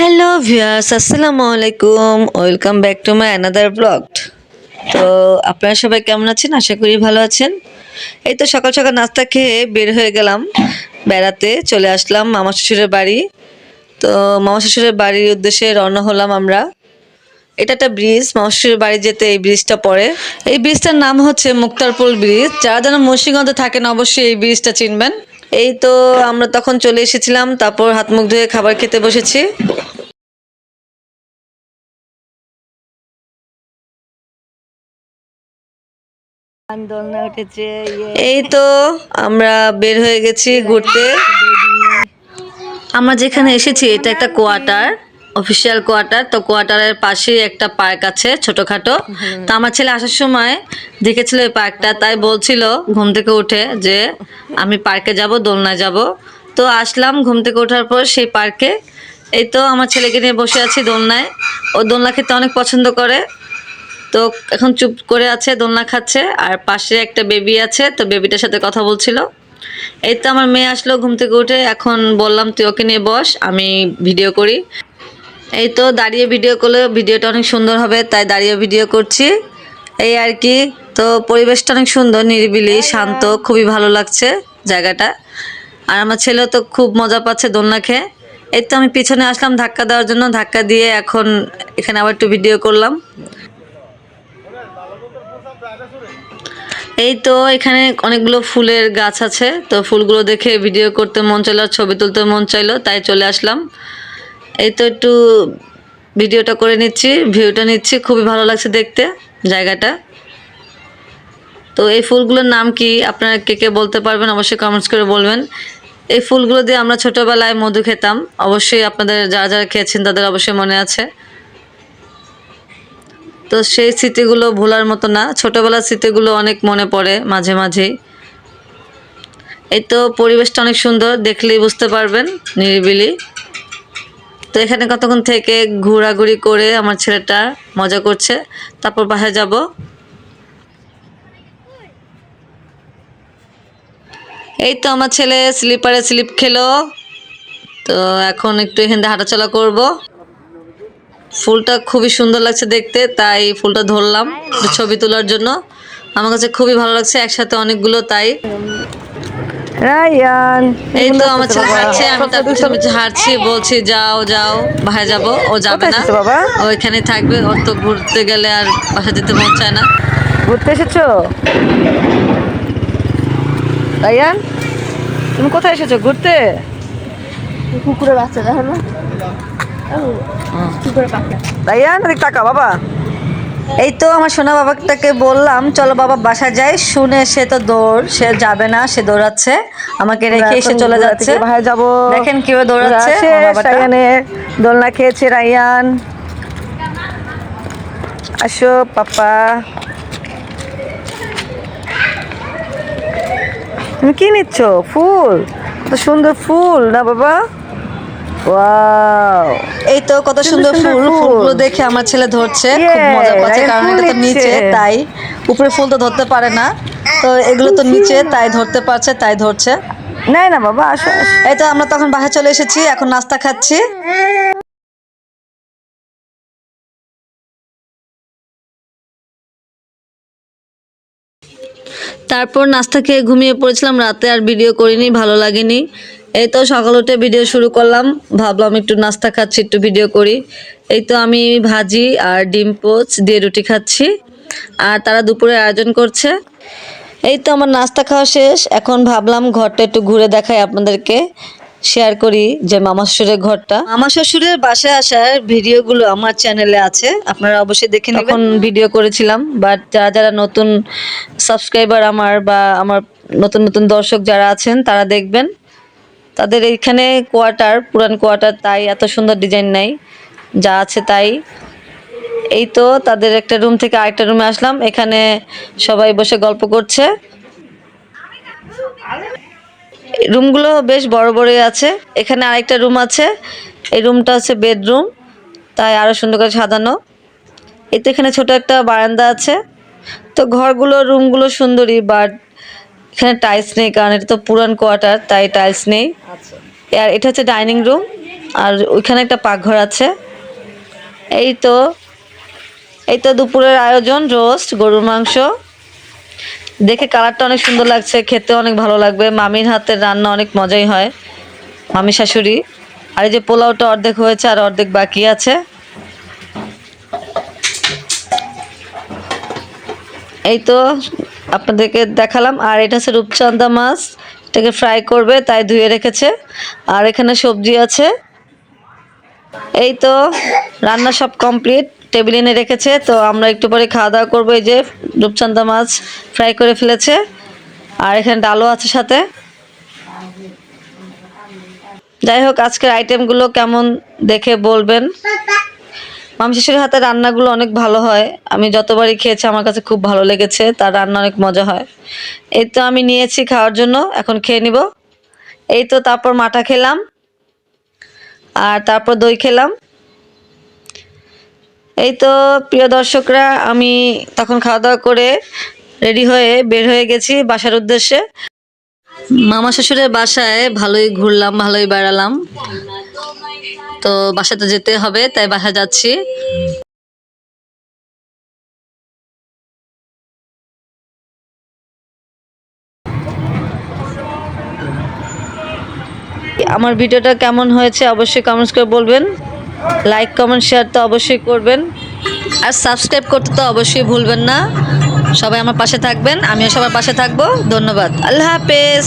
Hello viewers, আসসালামু আলাইকুম। Welcome back to my another blog. তো আপনারা সবাই কেমন আছেন? আশা করি ভালো আছেন। এই তো সকাল সকাল নাস্তা খেয়ে বের হয়ে গেলাম। বেড়াতে চলে আসলাম মামা শ্বশুরের বাড়ি। তো মামা শ্বশুরের বাড়ির উদ্দেশ্যে রওনা হলাম আমরা। এটা একটা ব্রিজ, মামা শ্বশুরের বাড়ি যেতে এই ব্রিজটা পড়ে। এই ব্রিজটার নাম হচ্ছে মুক্তারপুল ব্রিজ। যারা যেন মুন্সিগঞ্জে থাকেন, অবশ্যই এই ব্রিজটা চিনবেন। এই তো আমরা তখন চলে এসেছিলাম, তারপর হাত মুখ ধুয়ে খাবার খেতে বসেছি। এই তো আমরা বের হয়ে গেছি ঘুরতে। আমরা যেখানে এসেছি, এটা একটা কোয়ার্টার, অফিসিয়াল কোয়ার্টার। তো কোয়ার্টারের পাশেই একটা পার্ক আছে ছোটখাটো। তো আমার ছেলে আসার সময় দেখেছিল এই পার্কটা, তাই বলছিল ঘুম থেকে উঠে যে আমি পার্কে যাব, দোলনায় যাব। তো আসলাম ঘুম থেকে ওঠার পর সেই পার্কে। এই তো আমার ছেলেকে নিয়ে বসে আছি দোলনায়। ও দোলনা খেতে অনেক পছন্দ করে। তো এখন চুপ করে আছে দোলনা খাচ্ছে আর পাশে একটা বেবি আছে তো বেবিটার সাথে কথা বলছিল। এই তো আমার মেয়ে আসলো ঘুম থেকে উঠে এখন বললাম তুই ওকে নিয়ে বস আমি ভিডিও করি। এই তো দাঁড়িয়ে ভিডিও করলে ভিডিওটা অনেক সুন্দর হবে তাই দাঁড়িয়ে ভিডিও করছি। এই আর কি তো পরিবেশটা অনেক সুন্দর নিরিবিলি শান্ত খুবই ভালো লাগছে জায়গাটা। আর আমার ছেলে তো খুব মজা পাচ্ছে দোলনা খেয়ে। এই তো আমি পিছনে আসলাম ধাক্কা দেওয়ার জন্য ধাক্কা দিয়ে এখন এখানে আবার একটু ভিডিও করলাম। এই তো এখানে অনেকগুলো ফুলের গাছ আছে, তো ফুলগুলো দেখে ভিডিও করতে মন চাইলো, আর ছবি তুলতে মন চাইলো, তাই চলে আসলাম। এই তো একটু ভিডিওটা করে নিচ্ছি ভিউটা নিচ্ছি, খুবই ভালো লাগছে দেখতে জায়গাটা। তো এই ফুলগুলোর নাম কি? আপনারা কে কে বলতে পারবেন অবশ্যই কমেন্টস করে বলবেন। এই ফুলগুলো দিয়ে আমরা ছোটোবেলায় মধু খেতাম, অবশ্যই আপনাদের যারা যারা খেয়েছেন তাদের অবশ্যই মনে আছে। তো সেই স্মৃতিগুলো ভোলার মতো না। ছোটোবেলার স্মৃতিগুলো অনেক মনে পড়ে মাঝে মাঝেই। এই তো পরিবেশটা অনেক সুন্দর, দেখলেই বুঝতে পারবেন নিরিবিলি। তো এখানে কতক্ষণ থেকে ঘোরাঘুরি করে আমার ছেলেটা মজা করছে, তারপর বাসায় যাব। এই তো আমার ছেলে স্লিপারে স্লিপ খেলো। তো এখন একটু এখান থেকে হাঁটাচলা করব। ফুলটা খুবই সুন্দর লাগছে দেখতে তাই ফুলটা ধরলাম ছবি তোলার জন্য। আমার কাছে খুবই ভালো লাগছে একসাথে অনেকগুলো তাই। রায়ান এই তো আমার ছেলে হাঁটছে আমি তার পিছনে পিছনে হাঁটছি বলছি যাও যাও বাসায় যাব ও যাবে কোথায় না? ও এখানে থাকবে ওর তো ঘুরতে গেলে আর বাসা যেতে মন চায় না। ঘুরতে এসেছ? রায়ান তুমি কোথায় এসেছ ঘুরতে? কুকুরের বাচ্চা দেখো না। রায়ান এদিক টাকা বাবা। এই তো আমার সোনা বাবাটাকে বললাম চলো বাবা বাসা যাই। শুনে সে তো দৌড় সে যাবে না সে দৌড়াচ্ছে। আমাকে রেখে এসে চলে যাচ্ছে। ভাই যাব। দেখেন কীভাবে দৌড়াচ্ছে আমার দোলনা খেয়েছে রায়ান আসো পাপা। তুমি কি নিচ্ছ? ফুল সুন্দর ফুল না বাবা? ওয়াও এই তো কত সুন্দর ফুল ফুল। ফুলগুলো দেখে আমার ছেলে ধরছে। খুব মজা পাচ্ছে কারণ এটা তো নিচে তাই। উপরে ফুল তো ধরতে পারে না। তো এগুলো তো নিচে তাই ধরতে পারছে তাই ধরছে। নাই না বাবা আসো। এই তো আমরা তখন বাসায় চলে এসেছি এখন নাস্তা খাচ্ছি। তারপর নাস্তা খেয়ে ঘুমিয়ে পড়েছিলাম রাতে আর ভিডিও করিনি ভালো লাগেনি। এই তো সকাল উঠে ভিডিও শুরু করলাম। ভাবলাম একটু নাস্তা খাচ্ছি, একটু ভিডিও করি। এই তো আমি ভাজি আর ডিম পোচ দিয়ে রুটি খাচ্ছি। আর তারা দুপুরে আয়োজন করছে। এই তো আমার নাস্তা খাওয়া শেষ। এখন ভাবলাম ঘরটা একটু ঘুরে দেখাই আপনাদেরকে। শেয়ার করি যে মামা শ্বশুরের ঘরটা। মামা শ্বশুরের বাসায় আসার ভিডিওগুলো আমার চ্যানেলে আছে। আপনারা অবশ্যই দেখে এখন ভিডিও করেছিলাম বাট যারা যারা নতুন সাবস্ক্রাইবার আমার বা আমার নতুন নতুন দর্শক যারা আছেন, তারা দেখবেন। তাদের এইখানে কোয়ার্টার, পুরান কোয়ার্টার, তাই এত সুন্দর ডিজাইন নাই। যা আছে তাই। এই তো তাদের একটা রুম থেকে আরেকটা রুমে আসলাম। এখানে সবাই বসে গল্প করছে। রুমগুলো বেশ বড় বড়ই আছে। এখানে আরেকটা রুম আছে। এই রুমটা হচ্ছে বেডরুম। তাই আরও সুন্দর করে সাজানো। এই তো এখানে ছোট একটা বারান্দা আছে। তো ঘরগুলো, রুমগুলো সুন্দরই, বাট এখানে টাইলস নেই কারণ এটা তো পুরান কোয়ার্টার তাই টাইলস নেই। আর এটা হচ্ছে ডাইনিং রুম আর ওইখানে একটা পাকঘর আছে। এই তো এই তো দুপুরের আয়োজন রোস্ট গরুর মাংস। দেখে কালারটা অনেক সুন্দর লাগছে খেতে অনেক ভালো লাগবে। মামির হাতের রান্না অনেক মজাই হয় মামি শাশুড়ি। আর এই যে পোলাওটা অর্ধেক হয়েছে আর অর্ধেক বাকি আছে। এই তো আপনাদেরকে দেখালাম। আর এটা হচ্ছে রূপচাঁদা মাছ। এটাকে ফ্রাই করবে, তাই ধুয়ে রেখেছে। আর এখানে সবজি আছে। এই তো রান্না সব কমপ্লিট টেবিল এনে রেখেছে। তো আমরা একটু পরে খাওয়া দাওয়া করব। এই যে রূপচাঁদা মাছ ফ্রাই করে ফেলেছে। আর এখানে ডালও আছে সাথে। যাই হোক, আজকের আইটেমগুলো কেমন দেখে বলবেন। মামি শাশুড়ির হাতে রান্নাগুলো অনেক ভালো হয়। আমি যতবারই খেয়েছি আমার কাছে খুব ভালো লেগেছে, তার রান্না অনেক মজা হয়। এই তো আমি নিয়েছি খাওয়ার জন্য, এখন খেয়ে নিব। এই তো তারপর মাটা খেলাম, আর তারপর দই খেলাম। এই তো প্রিয় দর্শকরা, আমি তখন খাওয়া দাওয়া করে রেডি হয়ে বের হয়ে গেছি বাসার উদ্দেশ্যে। মামা শ্বশুরের বাসায় ভালোই ঘুরলাম, ভালোই বেড়ালাম। তো বাসাতে যেতে হবে, তাই বাসা যাচ্ছি। আমার ভিডিওটা কেমন হয়েছে অবশ্যই কমেন্টস করে বলবেন। লাইক কমেন্ট শেয়ার তো অবশ্যই করবেন। আর সাবস্ক্রাইব করতে তো অবশ্যই ভুলবেন না। সবাই আমার পাশে থাকবেন, আমিও সবার পাশে থাকব। ধন্যবাদ। আল্লাহ হাফেজ।